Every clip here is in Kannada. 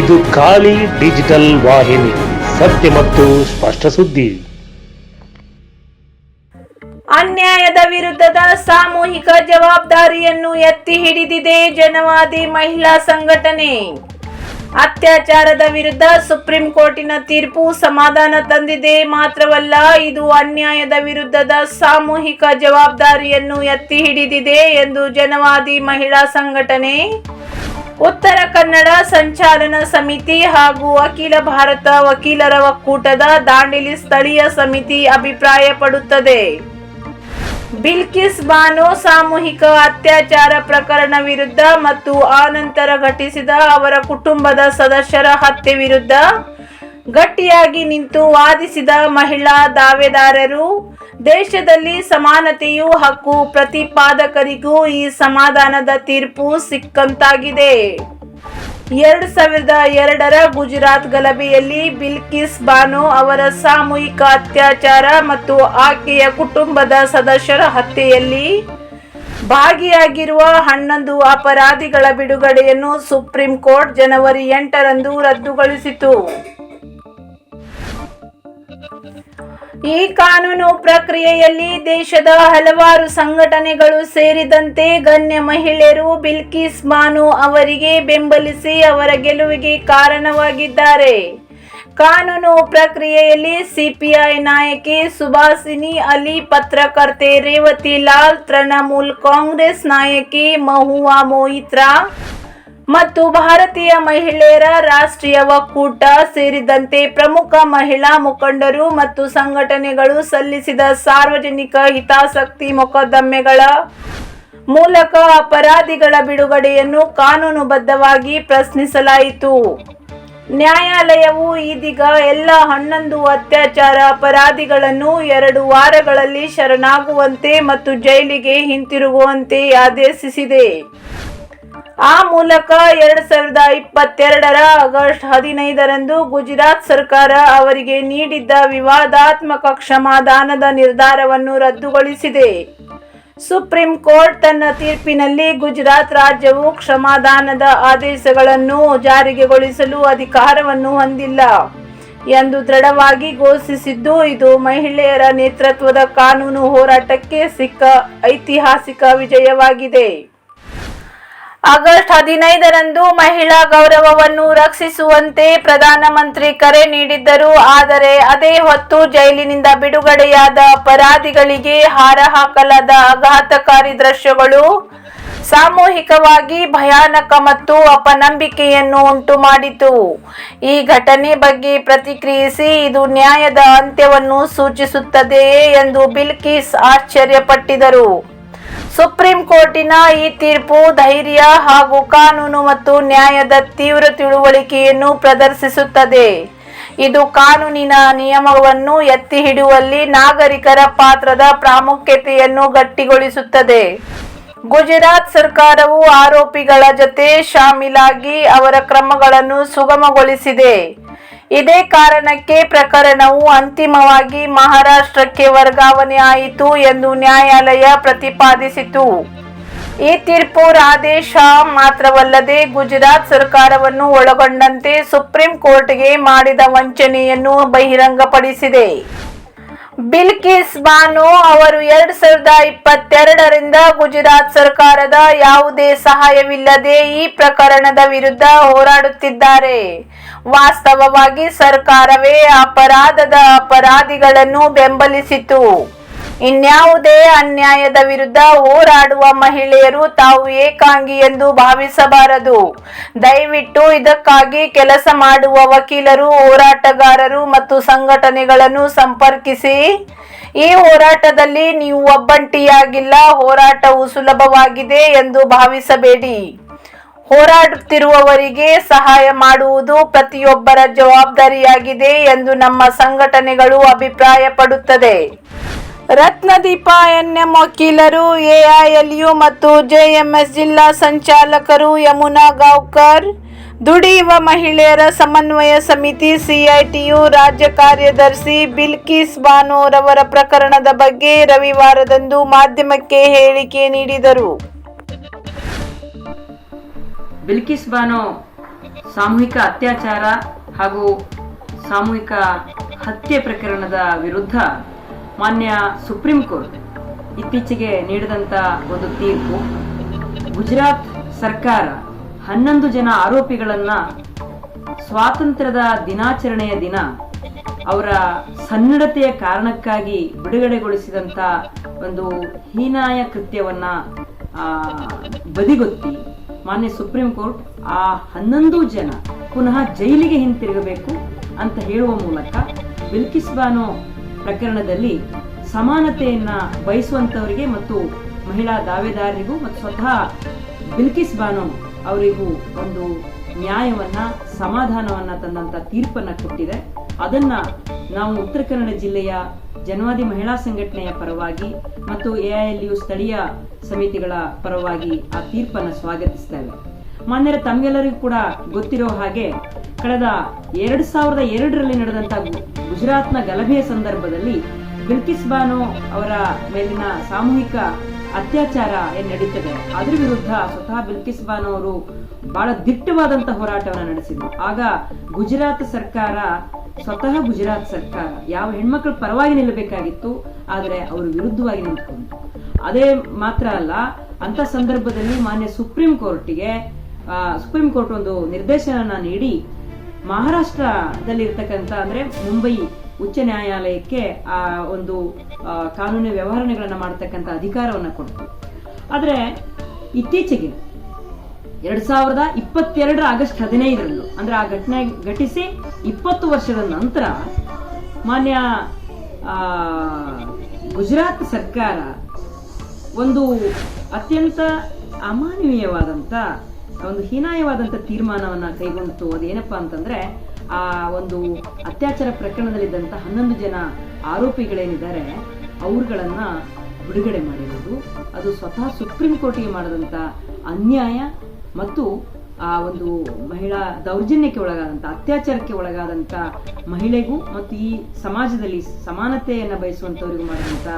ಇದು ಖಾಲಿ ಡಿಜಿಟಲ್ ವಾಹಿನಿ, ಸತ್ಯ ಮತ್ತು ಸ್ಪಷ್ಟ ಸುದ್ದಿ. ಅನ್ಯಾಯದ ವಿರುದ್ಧದ ಸಾಮೂಹಿಕ ಜವಾಬ್ದಾರಿಯನ್ನು ಎತ್ತಿ ಹಿಡಿದಿದೆ ಜನವಾದಿ ಮಹಿಳಾ ಸಂಘಟನೆ. ಅತ್ಯಾಚಾರದ ವಿರುದ್ಧ ಸುಪ್ರೀಂ ಕೋರ್ಟಿನ ತೀರ್ಪು ಸಮಾಧಾನ ತಂದಿದೆ ಮಾತ್ರವಲ್ಲ, ಇದು ಅನ್ಯಾಯದ ವಿರುದ್ಧದ ಸಾಮೂಹಿಕ ಜವಾಬ್ದಾರಿಯನ್ನು ಎತ್ತಿ ಹಿಡಿದಿದೆ ಎಂದು ಜನವಾದಿ ಮಹಿಳಾ ಸಂಘಟನೆ. ಉತ್ತರ ಕನ್ನಡ ಸಂಚಾಲನ ಸಮಿತಿ ಹಾಗೂ ಅಖಿಲ ಭಾರತ ವಕೀಲರ ಒಕ್ಕೂಟದ ದಾಂಡೇಲಿ ಸ್ಥಳೀಯ ಸಮಿತಿ ಅಭಿಪ್ರಾಯಪಡುತ್ತದೆ. ಬಿಲ್ಕಿಸ್ ಬಾನು ಸಾಮೂಹಿಕ ಅತ್ಯಾಚಾರ ಪ್ರಕರಣ ವಿರುದ್ಧ ಮತ್ತು ಆನಂತರ ಘಟಿಸಿದ ಅವರ ಕುಟುಂಬದ ಸದಸ್ಯರ ಹತ್ಯೆ ವಿರುದ್ಧ ಗಟ್ಟಿಯಾಗಿ ನಿಂತು ವಾದಿಸಿದ ಮಹಿಳಾ ದಾವೆದಾರರು, ದೇಶದಲ್ಲಿ ಸಮಾನತೆಯು ಹಕ್ಕು ಪ್ರತಿಪಾದಕರಿಗೂ ಈ ಸಮಾಧಾನದ ತೀರ್ಪು ಸಿಕ್ಕಂತಾಗಿದೆ. ಎರಡು ಸಾವಿರದ ಎರಡರ ಗುಜರಾತ್ ಗಲಭೆಯಲ್ಲಿ ಬಿಲ್ಕಿಸ್ ಬಾನು ಅವರ ಸಾಮೂಹಿಕ ಅತ್ಯಾಚಾರ ಮತ್ತು ಆಕೆಯ ಕುಟುಂಬದ ಸದಸ್ಯರ ಹತ್ಯೆಯಲ್ಲಿ ಭಾಗಿಯಾಗಿರುವ ಹನ್ನೊಂದು ಅಪರಾಧಿಗಳ ಬಿಡುಗಡೆಯನ್ನು ಸುಪ್ರೀಂ ಕೋರ್ಟ್ ಜನವರಿ ಎಂಟರಂದು ರದ್ದುಗೊಳಿಸಿತು. ಈ ಕಾನೂನು ಪ್ರಕ್ರಿಯೆಯಲ್ಲಿ ದೇಶದ ಹಲವಾರು ಸಂಘಟನೆಗಳು ಸೇರಿದಂತೆ ಗಣ್ಯ ಮಹಿಳೆಯರು ಬಿಲ್ಕಿಸ್ ಮಾನು ಅವರಿಗೆ ಬೆಂಬಲಿಸಿ ಅವರ ಗೆಲುವಿಗೆ ಕಾರಣವಾಗಿದ್ದಾರೆ. ಕಾನೂನು ಪ್ರಕ್ರಿಯೆಯಲ್ಲಿ ಸಿಪಿಐ ನಾಯಕಿ ಸುಭಾಸಿನಿ ಅಲಿ, ಪತ್ರಕರ್ತೆ ರೇವತಿ ಲಾಲ್, ತೃಣಮೂಲ್ ಕಾಂಗ್ರೆಸ್ ನಾಯಕಿ ಮಹುವಾ ಮೊಯಿತ್ರಾ ಮತ್ತು ಭಾರತೀಯ ಮಹಿಳೆಯರ ರಾಷ್ಟ್ರೀಯ ಒಕ್ಕೂಟ ಸೇರಿದಂತೆ ಪ್ರಮುಖ ಮಹಿಳಾ ಮುಖಂಡರು ಮತ್ತು ಸಂಘಟನೆಗಳು ಸಲ್ಲಿಸಿದ ಸಾರ್ವಜನಿಕ ಹಿತಾಸಕ್ತಿ ಮೊಕದ್ದಮೆಗಳ ಮೂಲಕ ಅಪರಾಧಿಗಳ ಬಿಡುಗಡೆಯನ್ನು ಕಾನೂನುಬದ್ಧವಾಗಿ ಪ್ರಶ್ನಿಸಲಾಯಿತು. ನ್ಯಾಯಾಲಯವು ಇದೀಗ ಎಲ್ಲ ಹನ್ನೊಂದು ಅತ್ಯಾಚಾರ ಅಪರಾಧಿಗಳನ್ನು ಎರಡು ವಾರಗಳಲ್ಲಿ ಶರಣಾಗುವಂತೆ ಮತ್ತು ಜೈಲಿಗೆ ಹಿಂತಿರುಗುವಂತೆ ಆದೇಶಿಸಿದೆ. ಆ ಮೂಲಕ ಎರಡ್ ಸಾವಿರದ ಇಪ್ಪತ್ತೆರಡರ ಆಗಸ್ಟ್ ಹದಿನೈದರಂದು ಗುಜರಾತ್ ಸರ್ಕಾರ ಅವರಿಗೆ ನೀಡಿದ್ದ ವಿವಾದಾತ್ಮಕ ಕ್ಷಮಾದಾನದ ನಿರ್ಧಾರವನ್ನು ರದ್ದುಗೊಳಿಸಿದೆ. ಸುಪ್ರೀಂ ಕೋರ್ಟ್ ತನ್ನ ತೀರ್ಪಿನಲ್ಲಿ ಗುಜರಾತ್ ರಾಜ್ಯವು ಕ್ಷಮಾದಾನದ ಆದೇಶಗಳನ್ನು ಜಾರಿಗೆಗೊಳಿಸಲು ಅಧಿಕಾರವನ್ನು ಹೊಂದಿಲ್ಲ ಎಂದು ದೃಢವಾಗಿ ಘೋಷಿಸಿದ್ದು, ಇದು ಮಹಿಳೆಯರ ನೇತೃತ್ವದ ಕಾನೂನು ಹೋರಾಟಕ್ಕೆ ಸಿಕ್ಕ ಐತಿಹಾಸಿಕ ವಿಜಯವಾಗಿದೆ. ಆಗಸ್ಟ್ ಹದಿನೈದರಂದು ಮಹಿಳಾ ಗೌರವವನ್ನು ರಕ್ಷಿಸುವಂತೆ ಪ್ರಧಾನಮಂತ್ರಿ ಕರೆ ನೀಡಿದ್ದರು. ಆದರೆ ಅದೇ ಹೊತ್ತು ಜೈಲಿನಿಂದ ಬಿಡುಗಡೆಯಾದ ಅಪರಾಧಿಗಳಿಗೆ ಹಾರ ಹಾಕಲಾದ ಆಘಾತಕಾರಿ ದೃಶ್ಯಗಳು ಸಾಮೂಹಿಕವಾಗಿ ಭಯಾನಕ ಮತ್ತು ಅಪನಂಬಿಕೆಯನ್ನು ಉಂಟು ಮಾಡಿತು ಈ ಘಟನೆ ಬಗ್ಗೆ ಪ್ರತಿಕ್ರಿಯಿಸಿ ಇದು ನ್ಯಾಯದ ಅಂತ್ಯವನ್ನು ಸೂಚಿಸುತ್ತದೆಯೇ ಎಂದು ಬಿಲ್ಕಿಸ್ ಆಶ್ಚರ್ಯಪಟ್ಟಿದರು ಸುಪ್ರೀಂ ಕೋರ್ಟಿನ ಈ ತೀರ್ಪು ಧೈರ್ಯ ಹಾಗೂ ಕಾನೂನು ಮತ್ತು ನ್ಯಾಯದ ತೀವ್ರ ತಿಳುವಳಿಕೆಯನ್ನು ಪ್ರದರ್ಶಿಸುತ್ತದೆ. ಇದು ಕಾನೂನಿನ ನಿಯಮವನ್ನು ಎತ್ತಿ ಹಿಡಿಯುವಲ್ಲಿ ನಾಗರಿಕರ ಪಾತ್ರದ ಪ್ರಾಮುಖ್ಯತೆಯನ್ನು ಗಟ್ಟಿಗೊಳಿಸುತ್ತದೆ. ಗುಜರಾತ್ ಸರ್ಕಾರವು ಆರೋಪಿಗಳ ಜೊತೆ ಶಾಮೀಲಾಗಿ ಅವರ ಕ್ರಮಗಳನ್ನು ಸುಗಮಗೊಳಿಸಿದೆ. ಇದೇ ಕಾರಣಕ್ಕೆ ಪ್ರಕರಣವು ಅಂತಿಮವಾಗಿ ಮಹಾರಾಷ್ಟ್ರಕ್ಕೆ ವರ್ಗಾವಣೆ ಆಯಿತು ಎಂದು ನ್ಯಾಯಾಲಯ ಪ್ರತಿಪಾದಿಸಿತು. ಈ ತೀರ್ಪು ಆದೇಶ ಮಾತ್ರವಲ್ಲದೆ ಗುಜರಾತ್ ಸರ್ಕಾರವನ್ನು ಒಳಗೊಂಡಂತೆ ಸುಪ್ರೀಂ ಕೋರ್ಟ್ಗೆ ಮಾಡಿದ ವಂಚನೆಯನ್ನು ಬಹಿರಂಗಪಡಿಸಿದೆ. ಬಿಲ್ಕಿಸ್ ಬಾನು ಅವರು ಎರಡ್ ಸಾವಿರದ ಇಪ್ಪತ್ತೆರಡರಿಂದ ಗುಜರಾತ್ ಸರ್ಕಾರದ ಯಾವುದೇ ಸಹಾಯವಿಲ್ಲದೆ ಈ ಪ್ರಕರಣದ ವಿರುದ್ಧ ಹೋರಾಡುತ್ತಿದ್ದಾರೆ. ವಾಸ್ತವವಾಗಿ ಸರ್ಕಾರವೇ ಅಪರಾಧದ ಅಪರಾಧಿಗಳನ್ನು ಬೆಂಬಲಿಸಿತು. ಇನ್ಯಾವುದೇ ಅನ್ಯಾಯದ ವಿರುದ್ಧ ಹೋರಾಡುವ ಮಹಿಳೆಯರು ತಾವು ಏಕಾಂಗಿ ಎಂದು ಭಾವಿಸಬಾರದು. ದಯವಿಟ್ಟು ಇದಕ್ಕಾಗಿ ಕೆಲಸ ಮಾಡುವ ವಕೀಲರು, ಹೋರಾಟಗಾರರು ಮತ್ತು ಸಂಘಟನೆಗಳನ್ನು ಸಂಪರ್ಕಿಸಿ. ಈ ಹೋರಾಟದಲ್ಲಿ ನೀವು ಒಬ್ಬಂಟಿಯಾಗಿಲ್ಲ, ಹೋರಾಟವು ಸುಲಭವಾಗಿದೆ ಎಂದು ಭಾವಿಸಬೇಡಿ. ಹೋರಾಡುತ್ತಿರುವವರಿಗೆ ಸಹಾಯ ಮಾಡುವುದು ಪ್ರತಿಯೊಬ್ಬರ ಜವಾಬ್ದಾರಿಯಾಗಿದೆ ಎಂದು ನಮ್ಮ ಸಂಘಟನೆಗಳು ಅಭಿಪ್ರಾಯಪಡುತ್ತದೆ. ರತ್ನದೀಪ ಎನ್ಎಂ ವಕೀಲರು ಎಐಎಲ್ಯು ಮತ್ತು ಜೆಎಂಎಸ್ ಜಿಲ್ಲಾ ಸಂಚಾಲಕರು ಯಮುನಾ ಗಾವ್ಕರ್. ದುಡಿಯುವ ಮಹಿಳೆಯರ ಸಮನ್ವಯ ಸಮಿತಿ ಸಿಐಟಿಯು ರಾಜ್ಯ ಕಾರ್ಯದರ್ಶಿ ಬಿಲ್ಕಿಸ್ ಬಾನೋರವರ ಪ್ರಕರಣದ ಬಗ್ಗೆ ರವಿವಾರದಂದು ಮಾಧ್ಯಮಕ್ಕೆ ಹೇಳಿಕೆ ನೀಡಿದರು. ಬಿಲ್ಕಿಸ್ ಬಾನೋ ಸಾಮೂಹಿಕ ಅತ್ಯಾಚಾರ ಹಾಗೂ ಸಾಮೂಹಿಕ ಹತ್ಯೆ ಪ್ರಕರಣದ ವಿರುದ್ಧ ಮಾನ್ಯ ಸುಪ್ರೀಂ ಕೋರ್ಟ್ ಇತ್ತೀಚೆಗೆ ನೀಡಿದಂಥ ಒಂದು ತೀರ್ಪು. ಗುಜರಾತ್ ಸರ್ಕಾರ ಹನ್ನೊಂದು ಜನ ಆರೋಪಿಗಳನ್ನ ಸ್ವಾತಂತ್ರ್ಯದ ದಿನಾಚರಣೆಯ ದಿನ ಅವರ ಸನ್ನಡತೆಯ ಕಾರಣಕ್ಕಾಗಿ ಬಿಡುಗಡೆಗೊಳಿಸಿದಂಥ ಒಂದು ಹೀನಾಯ ಕೃತ್ಯವನ್ನ ಬದಿಗೊತ್ತಿ ಮಾನ್ಯ ಸುಪ್ರೀಂ ಕೋರ್ಟ್ ಆ ಹನ್ನೊಂದು ಜನ ಪುನಃ ಜೈಲಿಗೆ ಹಿಂತಿರುಗಬೇಕು ಅಂತ ಹೇಳುವ ಮೂಲಕ ಬಿಲ್ಕಿಸ್ ಬಾನೋ ಪ್ರಕರಣದಲ್ಲಿ ಸಮಾನತೆಯನ್ನ ಬಯಸುವಂತವರಿಗೆ ಮತ್ತು ಮಹಿಳಾ ದಾವೆದಾರರಿಗೂ ಮತ್ತು ಸ್ವತಃ ಬಿಲ್ಕಿಸ್ ಬಾನು ಅವರಿಗೂ ಒಂದು ನ್ಯಾಯವನ್ನ, ಸಮಾಧಾನವನ್ನ ತಂದಂತ ತೀರ್ಪನ್ನ ಕೊಟ್ಟಿದೆ. ಅದನ್ನ ನಾವು ಉತ್ತರ ಕನ್ನಡ ಜಿಲ್ಲೆಯ ಜನವಾದಿ ಮಹಿಳಾ ಸಂಘಟನೆಯ ಪರವಾಗಿ ಮತ್ತು ಎಐಎಲ್ಯು ಸ್ಥಳೀಯ ಸಮಿತಿಗಳ ಪರವಾಗಿ ಆ ತೀರ್ಪನ್ನ ಸ್ವಾಗತಿಸ್ತೇವೆ ಮಾನ್ಯರ ತಮಗೆಲ್ಲರಿಗೂ ಕೂಡ ಗೊತ್ತಿರೋ ಹಾಗೆ ಕಳೆದ ಎರಡ್ ಸಾವಿರದ ಎರಡರಲ್ಲಿ ನಡೆದಂತ ಗುಜರಾತ್ನ ಗಲಭೆಯ ಸಂದರ್ಭದಲ್ಲಿ ಬಿಲ್ಕಿಸ್ ಬಾನು ಅವರ ಮೇಲಿನ ಸಾಮೂಹಿಕ ಅತ್ಯಾಚಾರ ಏನ್ ನಡೀತದೆ, ಅದ್ರ ವಿರುದ್ಧ ಸ್ವತಃ ಬಿಲ್ಕಿಸ್ ಬಾನು ಅವರು ಬಹಳ ದಿಟ್ಟವಾದಂತ ಹೋರಾಟವನ್ನ ನಡೆಸಿದ್ರು. ಆಗ ಗುಜರಾತ್ ಸರ್ಕಾರ, ಸ್ವತಃ ಗುಜರಾತ್ ಸರ್ಕಾರ, ಯಾವ ಹೆಣ್ಮಕ್ಳ ಪರವಾಗಿ ನಿಲ್ಲಬೇಕಾಗಿತ್ತು, ಆದರೆ ಅವರು ವಿರುದ್ಧವಾಗಿ ನಿಂತ್ಕೊಂಡು ಅದೇ ಮಾತ್ರ ಅಲ್ಲ ಅಂತ ಸಂದರ್ಭದಲ್ಲಿ ಮಾನ್ಯ ಸುಪ್ರೀಂ ಕೋರ್ಟಿಗೆ ಸುಪ್ರೀಂ ಕೋರ್ಟ್ ಒಂದು ನಿರ್ದೇಶನ ನೀಡಿ ಮಹಾರಾಷ್ಟ್ರದಲ್ಲಿರ್ತಕ್ಕಂಥ, ಅಂದ್ರೆ ಮುಂಬೈ ಉಚ್ಚ ನ್ಯಾಯಾಲಯಕ್ಕೆ ಆ ಒಂದು ಕಾನೂನು ವ್ಯವಹಾರಗಳನ್ನ ಮಾಡತಕ್ಕಂಥ ಅಧಿಕಾರವನ್ನ ಕೊಡ್ತು. ಆದ್ರೆ ಇತ್ತೀಚೆಗೆ ಎರಡ್ ಸಾವಿರದ ಇಪ್ಪತ್ತೆರಡರ ಆಗಸ್ಟ್ ಹದಿನೈದರಂದು, ಅಂದ್ರೆ ಆ ಘಟನೆ ಘಟಿಸಿ ಇಪ್ಪತ್ತು ವರ್ಷದ ನಂತರ ಮಾನ್ಯ ಗುಜರಾತ್ ಸರ್ಕಾರ ಒಂದು ಅತ್ಯಂತ ಅಮಾನವೀಯವಾದಂತ ಒಂದು ಹೀನಾಯವಾದಂತ ತೀರ್ಮಾನವನ್ನ ಕೈಗೊಂಡಿತು. ಅದೇನಪ್ಪ ಅಂತಂದ್ರೆ, ಆ ಒಂದು ಅತ್ಯಾಚಾರ ಪ್ರಕರಣದಲ್ಲಿದ್ದಂತ ಹನ್ನೊಂದು ಜನ ಆರೋಪಿಗಳೇನಿದ್ದಾರೆ, ಅವ್ರುಗಳನ್ನ ಬಿಡುಗಡೆ ಮಾಡಿರೋದು. ಅದು ಸ್ವತಃ ಸುಪ್ರೀಂ ಕೋರ್ಟಿಗೆ ಮಾಡಿದಂತ ಅನ್ಯಾಯ ಮತ್ತು ಆ ಒಂದು ಮಹಿಳಾ ದೌರ್ಜನ್ಯಕ್ಕೆ ಒಳಗಾದಂತ, ಅತ್ಯಾಚಾರಕ್ಕೆ ಒಳಗಾದಂತ ಮಹಿಳೆಗೂ ಮತ್ತು ಈ ಸಮಾಜದಲ್ಲಿ ಸಮಾನತೆಯನ್ನು ಬಯಸುವಂಥವ್ರಿಗೂ ಮಾಡಿದಂಥ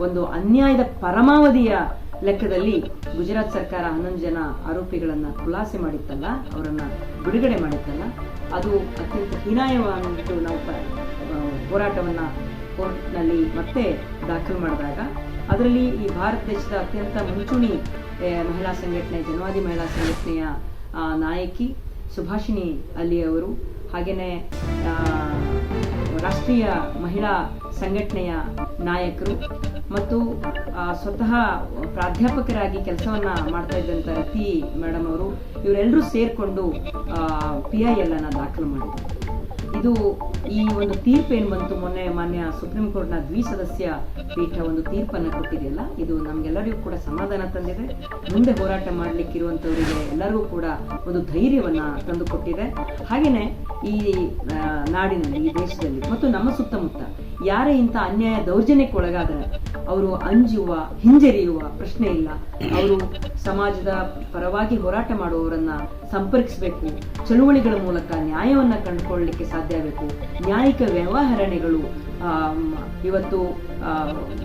ಒಂದು ಅನ್ಯಾಯದ ಪರಮಾವಧಿಯ ಲೆಕ್ಕದಲ್ಲಿ ಗುಜರಾತ್ ಸರ್ಕಾರ ಹನ್ನೊಂದು ಜನ ಆರೋಪಿಗಳನ್ನ ಖುಲಾಸೆ ಮಾಡಿತ್ತಲ್ಲ, ಅವರನ್ನ ಬಿಡುಗಡೆ ಮಾಡಿತ್ತಲ್ಲ, ಅದು ಅತ್ಯಂತ ಹೀನಾಯವಾಗಿಟ್ಟು ನಾವು ಹೋರಾಟವನ್ನ ಕೋರ್ಟ್ನಲ್ಲಿ ಮತ್ತೆ ದಾಖಲು ಮಾಡಿದಾಗ, ಅದರಲ್ಲಿ ಈ ಭಾರತ ದೇಶದ ಅತ್ಯಂತ ಮುಂಚೂಣಿ ಮಹಿಳಾ ಸಂಘಟನೆ, ಜನವಾದಿ ಮಹಿಳಾ ಸಂಘಟನೆಯ ನಾಯಕಿ ಸುಭಾಷಿಣಿ ಅಲಿ ಅವರು ಹಾಗೆಯೇ ರಾಷ್ಟ್ರೀಯ ಮಹಿಳಾ ಸಂಘಟನೆಯ ನಾಯಕರು ಮತ್ತು ಸ್ವತಃ ಪ್ರಾಧ್ಯಾಪಕರಾಗಿ ಕೆಲಸವನ್ನ ಮಾಡ್ತಾ ಇದ್ದಂಥ ರತಿ ಮೇಡಮ್ ಅವರು ಇವರೆಲ್ಲರೂ ಸೇರಿಕೊಂಡು ಪಿ ಐ ಎಲ್ ಅನ್ನ ದಾಖಲು ಮಾಡಿದ್ರು ಇದು ಈ ಒಂದು ತೀರ್ಪು ಏನು ಬಂತು ಮೊನ್ನೆ ಮಾನ್ಯ ಸುಪ್ರೀಂ ಕೋರ್ಟ್ನ ದ್ವಿಸದಸ್ಯ ಪೀಠ ಒಂದು ತೀರ್ಪನ್ನ ಕೊಟ್ಟಿದೆಯಲ್ಲ, ಇದು ನಮ್ಗೆಲ್ಲರಿಗೂ ಕೂಡ ಸಮಾಧಾನ ತಂದಿದೆ. ಮುಂದೆ ಹೋರಾಟ ಮಾಡಲಿಕ್ಕಿರುವಂಥವರಿಗೆ ಎಲ್ಲರಿಗೂ ಕೂಡ ಒಂದು ಧೈರ್ಯವನ್ನ ತಂದುಕೊಟ್ಟಿದೆ ಹಾಗೆಯೇ ಈ ನಾಡಿನಲ್ಲಿ, ಈ ದೇಶದಲ್ಲಿ, ಮತ್ತು ನಮ್ಮ ಸುತ್ತಮುತ್ತ ಯಾರೇ ಇಂಥ ಅನ್ಯಾಯ ದೌರ್ಜನ್ಯಕ್ಕೆ ಒಳಗಾದರೆ ಅವರು ಅಂಜುವ, ಹಿಂಜರಿಯುವ ಪ್ರಶ್ನೆ ಇಲ್ಲ. ಅವರು ಸಮಾಜದ ಪರವಾಗಿ ಹೋರಾಟ ಮಾಡುವವರನ್ನ ಸಂಪರ್ಕಿಸಬೇಕು. ಚಳುವಳಿಗಳ ಮೂಲಕ ನ್ಯಾಯವನ್ನ ಕಂಡುಕೊಳ್ಳಲಿಕ್ಕೆ ಸಾಧ್ಯ ಆಗಬೇಕು. ನ್ಯಾಯಿಕ ವ್ಯವಹರಣೆಗಳು ಇವತ್ತು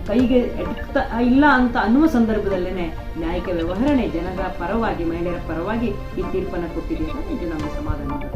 ಕೈಗೆ ಎಟಕ್ತಾ ಇಲ್ಲ ಅಂತ ಅನ್ನುವ ಸಂದರ್ಭದಲ್ಲೇನೆ ನ್ಯಾಯಿಕ ವ್ಯವಹರಣೆ ಜನರ ಪರವಾಗಿ, ಮಹಿಳೆಯರ ಪರವಾಗಿ ಈ ತೀರ್ಪನ್ನು ಕೊಟ್ಟಿದೆ ಇದು ನಮ್ಮ ಸಮಾಧಾನ.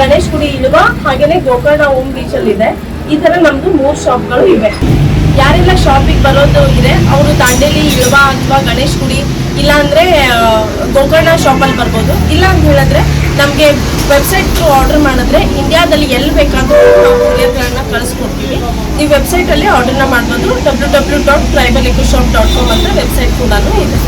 ಗಣೇಶ್ ಗುಡಿ ಇಳುವ ಹಾಗೇನೆ ಗೋಕರ್ಣ ಓಮ್ ಬೀಚ್ ಅಲ್ಲಿ ಇದೆ. ಈ ತರ ನಮ್ದು ಮೂರ್ ಶಾಪ್ಗಳು ಇವೆ. ಯಾರೆಲ್ಲ ಶಾಪಿಗೆ ಬರೋದು ಇದೆ, ಅವರು ದಾಂಡೇಲಿ ಇಲ್ವಾ ಅಥವಾ ಗಣೇಶ್ ಗುಡಿ ಇಲ್ಲ ಅಂದ್ರೆ ಶಾಪ್ ಗೋಕರ್ಣ ಶಾಪಲ್ಲಿ ಬರ್ಬೋದು. ಇಲ್ಲ ಅಂತ ಹೇಳಿದ್ರೆ ನಮಗೆ ವೆಬ್ಸೈಟ್ ಆರ್ಡರ್ ಮಾಡಿದ್ರೆ ಇಂಡಿಯಾದಲ್ಲಿ ಎಲ್ಲಿ ಬೇಕಾದ್ರೂ ನಾವು ಕೊರಿಯರ್ಗಳನ್ನ ಕಳಿಸ್ಕೊಡ್ತೀವಿ. ನೀವು ವೆಬ್ಸೈಟಲ್ಲಿ ಆರ್ಡರ್ನ ಮಾಡ್ಬೋದು W W dot tribal eco shop dot com ಅಂತ ವೆಬ್ಸೈಟ್ ಕೂಡ ಇದೆ.